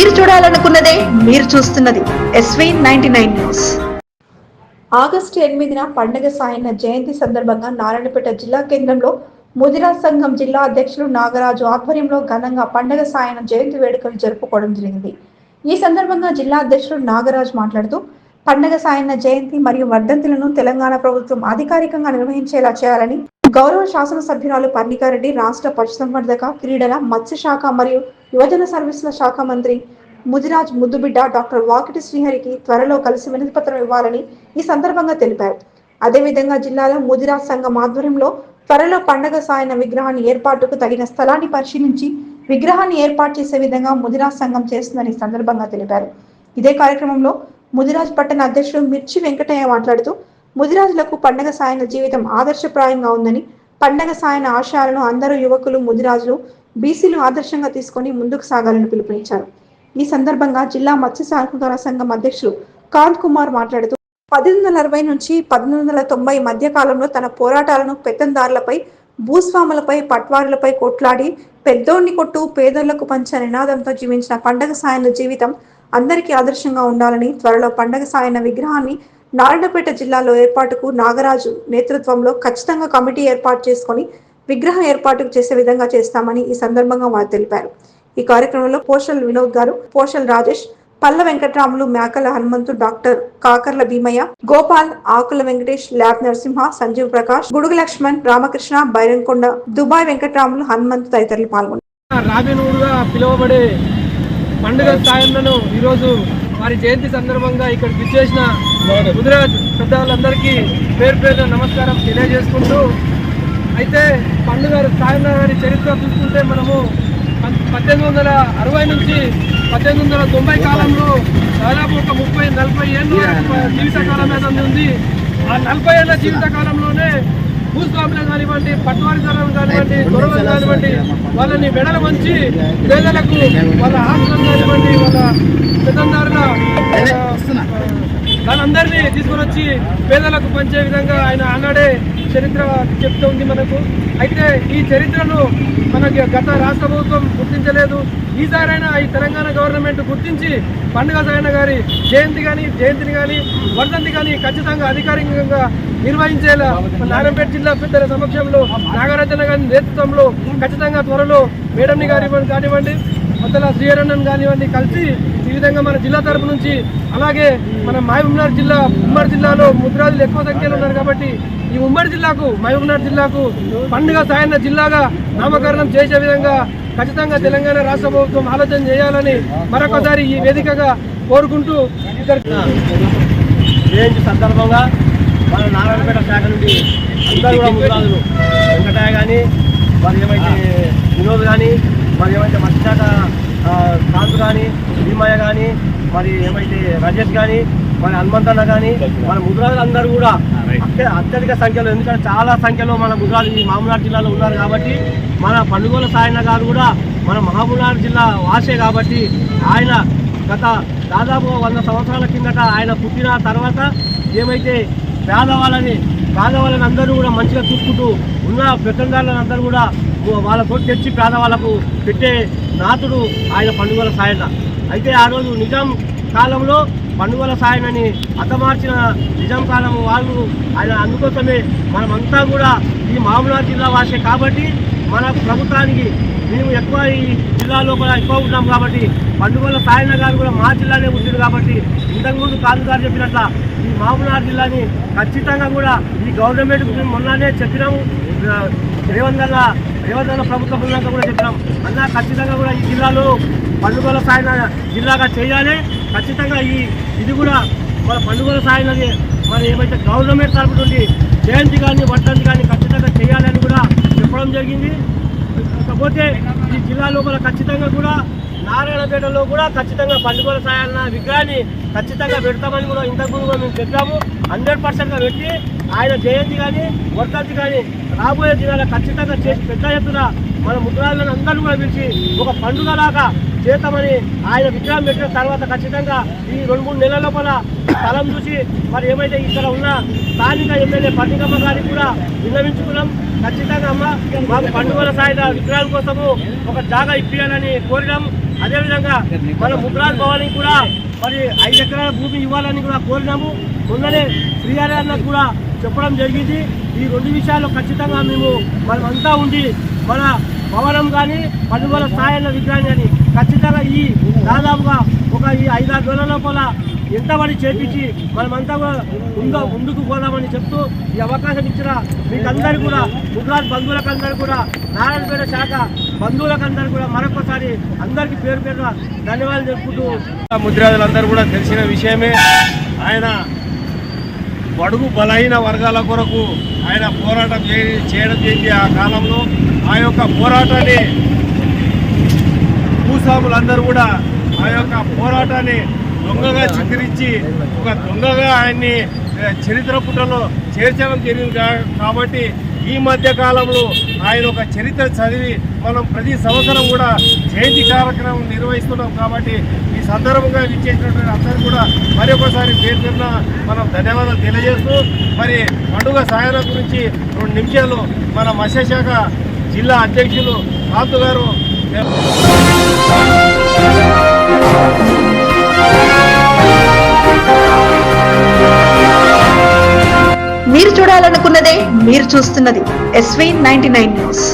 మీరు చూడాలనుకున్నదే మీరు చూస్తున్నది SV ninety nine news August ఎనిమిదిన పండగ సాయన జయంతి సందర్భంగా నారాయణపేట జిల్లా కేంద్రంలో ముదిరా సంఘం జిల్లా అధ్యక్షులు నాగరాజు ఆధ్వర్యంలో ఘనంగా పండగ సాయన జయంతి వేడుకలు జరుపుకోవడం జరిగింది. ఈ సందర్భంగా జిల్లా అధ్యక్షులు నాగరాజు మాట్లాడుతూ పండగ సాయన జయంతి మరియు వర్ధంతులను తెలంగాణ ప్రభుత్వం అధికారికంగా నిర్వహించేలా చేయాలని గౌరవ శాసనసభ్యురాలు పర్ణికారెడ్డి రాష్ట్ర పశుసంవర్ధక క్రీడల మత్స్య శాఖ మరియు యువజన సర్వీసుల శాఖ మంత్రి ముదిరాజ్ ముద్దుబిడ్డ డాక్టర్ వాకిటి శ్రీహరికి త్వరలో కలిసి వినతిపత్రం ఇవ్వాలని ఈ సందర్భంగా తెలిపారు. అదేవిధంగా జిల్లాలో ముదిరాజ్ సంఘం ఆధ్వర్యంలో త్వరలో పండగ సాయన విగ్రహాన్ని ఏర్పాటుకు తగిన స్థలాన్ని పరిశీలించి విగ్రహాన్ని ఏర్పాటు చేసే విధంగా ముదిరాజ్ సంఘం చేస్తుందని సందర్భంగా తెలిపారు. ఇదే కార్యక్రమంలో ముదిరాజ్ పట్టణ అధ్యక్షుడు మిర్చి వెంకటయ్య మాట్లాడుతూ ముదిరాజులకు పండగ సాయన జీవితం ఆదర్శప్రాయంగా ఉందని పండగ సాయన ఆశయాలను అందరూ యువకులు ముదిరాజులు బీసీలు ఆదర్శంగా తీసుకొని ముందుకు సాగాలని పిలుపునిచ్చారు. ఈ సందర్భంగా జిల్లా మత్స్య సహకార సంఘం అధ్యక్షులు కాంత్ కుమార్ మాట్లాడుతూ పద్దెనిమిది వందల అరవై నుంచి పద్దెనిమిది వందల తొంభై మధ్య కాలంలో తన పోరాటాలను పెత్తందారులపై భూస్వాములపై పట్వారులపై కొట్లాడి పెద్దోడిని కొట్టు పేదలకు పంచ నినాదంతో జీవించిన పండగ సాయన జీవితం అందరికీ ఆదర్శంగా ఉండాలని త్వరలో పండగ సాయన విగ్రహాన్ని నారాయణపేట జిల్లాలో ఏర్పాటుకు నాగరాజు నేతృత్వంలో ఖచ్చితంగా కమిటీ ఏర్పాటు చేసుకొని విగ్రహం ఏర్పాటుకు చేసే విధంగా చేస్తామని ఈ సందర్భంగా వారు తెలిపారు. ఈ కార్యక్రమంలో పోషల్ వినోద్ గారు పోషల్ Rajesh Palla Venkataramulu Mekala Hanumanthu doctor Kakarla Bheemaiah Gopal Akula Venkatesh lab Narasimha Sanjeev Prakash Gudugu Laxman Ramakrishna Bairamkonda Dubai Venkataramulu Hanumanthu తదితరులు పాల్గొన్నారు. రాబినూరుగా పిలువబడే పండుగ సాయంలో ఈరోజు వారి జయంతి సందర్భంగా ఇక్కడ విచ్చేసిన గుజరాత్ పెద్దవాళ్ళందరికీ పేరు పేరు నమస్కారం తెలియజేసుకుంటూ అయితే పండుగ సాయంత్రం గారి చరిత్ర చూసుకుంటే మనము పద్దెనిమిది వందల అరవై నుంచి పద్దెనిమిది వందల తొంభై కాలంలో దాదాపు ఒక ముప్పై నలభై ఏళ్ళు జీవిత కాలం ఏదైనా ఉంది. ఆ నలభై ఏళ్ళ జీవిత కాలంలోనే భూస్వాములు కానివ్వండి పట్టువారితనం కానివ్వండి గొడవలు కానివ్వండి వాళ్ళని వెడల మంచి పేదలకు వాళ్ళ ఆస్తులను కానివ్వండి వాళ్ళ పెద్దందారుల వాళ్ళందరినీ తీసుకొని వచ్చి పేదలకు పంచే విధంగా ఆయన ఆనాడే చరిత్ర చెప్తూ ఉంది మనకు. అయితే ఈ చరిత్రను మనకి గత రాష్ట్ర ప్రభుత్వం గుర్తించలేదు. ఈసారైనా ఈ తెలంగాణ గవర్నమెంట్ గుర్తించి పండుగ సాయన గారి జయంతి కానీ జయంతిని కానీ వర్ధంతి కానీ ఖచ్చితంగా అధికారికంగా నిర్వహించేలా నారాయణపేట జిల్లా పెద్దల సమక్షంలో నాగరాజన గారి నేతృత్వంలో ఖచ్చితంగా త్వరలో మేడంని గారి కానివ్వండి మొదల శ్రీహరణన్ కానివ్వండి కలిసి ఈ విధంగా మన జిల్లా తరపు నుంచి అలాగే మన మహబూబ్నగర్ జిల్లా ఉమ్మడి జిల్లాలో ముద్రాజులు ఎక్కువ సంఖ్యలో ఉన్నారు కాబట్టి ఈ ఉమ్మడి జిల్లాకు మహబూబ్నగర్ జిల్లాకు పండుగ సాయన్న జిల్లాగా నామకరణం చేసే విధంగా ఖచ్చితంగా తెలంగాణ రాష్ట్ర ప్రభుత్వం ఆలోచన చేయాలని మరొకసారి ఈ వేదికగా కోరుకుంటూ జయంతి సందర్భంగా మన నారాయణపేట శాఖ నుండి అందరూ కూడా ముద్రాజులు వెంకటయ్య కానీ మరి ఏమైతే వినోద్ కానీ మరి ఏమైతే మత్స్యశాఖ కాంతు కానీ భీమయ్య కానీ మరి ఏమైతే రజేష్ కానీ మరి హనుమంతన్న కానీ మన ముద్రాలు అందరూ కూడా అత్యధిక సంఖ్యలో ఎందుకంటే చాలా సంఖ్యలో మన ముద్రాలు ఈ మహబూబ్నగర్ జిల్లాలో ఉన్నారు కాబట్టి మన పండుగల సాయన గారు కూడా మన మహబూబ్నగర్ జిల్లా వాసే కాబట్టి ఆయన గత దాదాపు వంద సంవత్సరాల కిందట ఆయన పుట్టిన తర్వాత ఏమైతే పేదవాళ్ళని పేదవాళ్ళని అందరూ కూడా మంచిగా చూసుకుంటూ ఉన్న పెత్తందారులను అందరూ కూడా వాళ్ళతో తెచ్చి పేదవాళ్ళకు పెట్టే నాతుడు ఆయన పండుగల సాయన. అయితే ఆ రోజు నిజాం కాలంలో పండుగల సాయనని హతమార్చిన నిజాం కాలం వాళ్ళు ఆయన అందుకోసమే మనమంతా కూడా ఈ మామూలు జిల్లా వాసే కాబట్టి మన ప్రభుత్వానికి మేము ఎక్కువ ఈ జిల్లాలో కూడా ఎక్కువ ఉన్నాం కాబట్టి పండుగల సాయన గారు కూడా మా జిల్లానే ఉంటుంది కాబట్టి ఇంతకుముందు కాదు గారు చెప్పినట్ల మహబూబ్నగర్ జిల్లాని ఖచ్చితంగా కూడా ఈ గవర్నమెంట్ మొన్ననే చెప్పినాము. ఆ, రేవంత్ అన్న రేవంత్ ప్రభుత్వం ఉన్నాక కూడా చెప్పినాం. అన్నా ఖచ్చితంగా కూడా ఈ జిల్లాలో పండుగల సాయన జిల్లాగా చేయాలి. ఖచ్చితంగా ఈ ఇది కూడా మన పండుగల సాయనది మరి ఏమైతే గవర్నమెంట్ తరపు నుండి జయంతి కానీ వర్ధంతి కానీ ఖచ్చితంగా చేయాలని కూడా చెప్పడం జరిగింది. కాకపోతే ఈ జిల్లా లోపల ఖచ్చితంగా కూడా నారాయణపేటలో కూడా ఖచ్చితంగా పండుగల సాయన విగ్రహాన్ని ఖచ్చితంగా పెడతామని కూడా ఇంతకుముందు కూడా మేము చెప్పాము. హండ్రెడ్ పర్సెంట్గా పెట్టి ఆయన జయంతి కానీ వర్ధంతి కానీ రాబోయే దినాల ఖచ్చితంగా చేసి పెద్ద ఎత్తున మన ముద్రాలను అందరూ కూడా పిలిచి ఒక పండుగలాగా చేద్దామని ఆయన విగ్రహం పెట్టిన తర్వాత ఖచ్చితంగా ఈ రెండు మూడు నెలల లోపల స్థలం చూసి మరి ఏమైతే ఇక్కడ ఉన్న స్థానిక ఎమ్మెల్యే పట్టికమ్మ గారికి కూడా విన్నవించుకున్నాం. ఖచ్చితంగా అమ్మ మాకు పండుగల సాయుధ విగ్రహాల కోసము ఒక జాగా ఇప్పించాలని కోరినాం. అదేవిధంగా మన ముద్రాజ్ భవానికి కూడా మరి ఐదు ఎకరాల భూమి ఇవ్వాలని కూడా కోరినాము. మొన్ననే శ్రీహరి కూడా చెప్పడం జరిగింది. ఈ రెండు విషయాలు ఖచ్చితంగా మేము మనమంతా ఉండి మన భవనం కానీ పండుగల స్థాయిల విగ్రహం కానీ ఖచ్చితంగా ఈ దాదాపుగా ఒక ఈ ఐదారు రోజుల లోపల ఎంతబడి చేపించి మనమంతా కూడా ముందు ముందుకు పోదామని చెప్తూ ఈ అవకాశం ఇచ్చిన మీకందరూ కూడా ముద్రాజ్ బంధువులకందరూ కూడా నారాయణపేట శాఖ బంధువులకందరూ కూడా మరొకసారి అందరికీ పేరు పేరున ధన్యవాదాలు తెలుపుకుంటూ ముద్రాదులందరూ కూడా తెలిసిన విషయమే. ఆయన బడుగు బలహీన వర్గాల కొరకు ఆయన పోరాటం చేయడం జరిగింది ఆ కాలంలో. ఆ యొక్క పోరాటాన్ని భూస్వాములందరూ కూడా ఆ యొక్క పోరాటాన్ని దొంగగా చిత్రించి ఒక దొంగగా ఆయన్ని చరిత్ర పుటలో చేర్చడం జరిగింది కాబట్టి ఈ మధ్య కాలంలో ఆయన ఒక చరిత్ర చదివి మనం ప్రతి సంవత్సరం కూడా జయంతి కార్యక్రమం నిర్వహిస్తున్నాం కాబట్టి ఈ సందర్భంగా ఇచ్చేసినటువంటి అందరూ కూడా మరి ఒకసారి పేరు మనం ధన్యవాదాలు తెలియజేస్తూ మరి పండుగ సాయన గురించి రెండు నిమిషాలు మన మత్స్యశాఖ జిల్లా అధ్యక్షులు కాంతు గారు మీరు చూస్తున్నది ఎస్వీ నైన్టీ నైన్ న్యూస్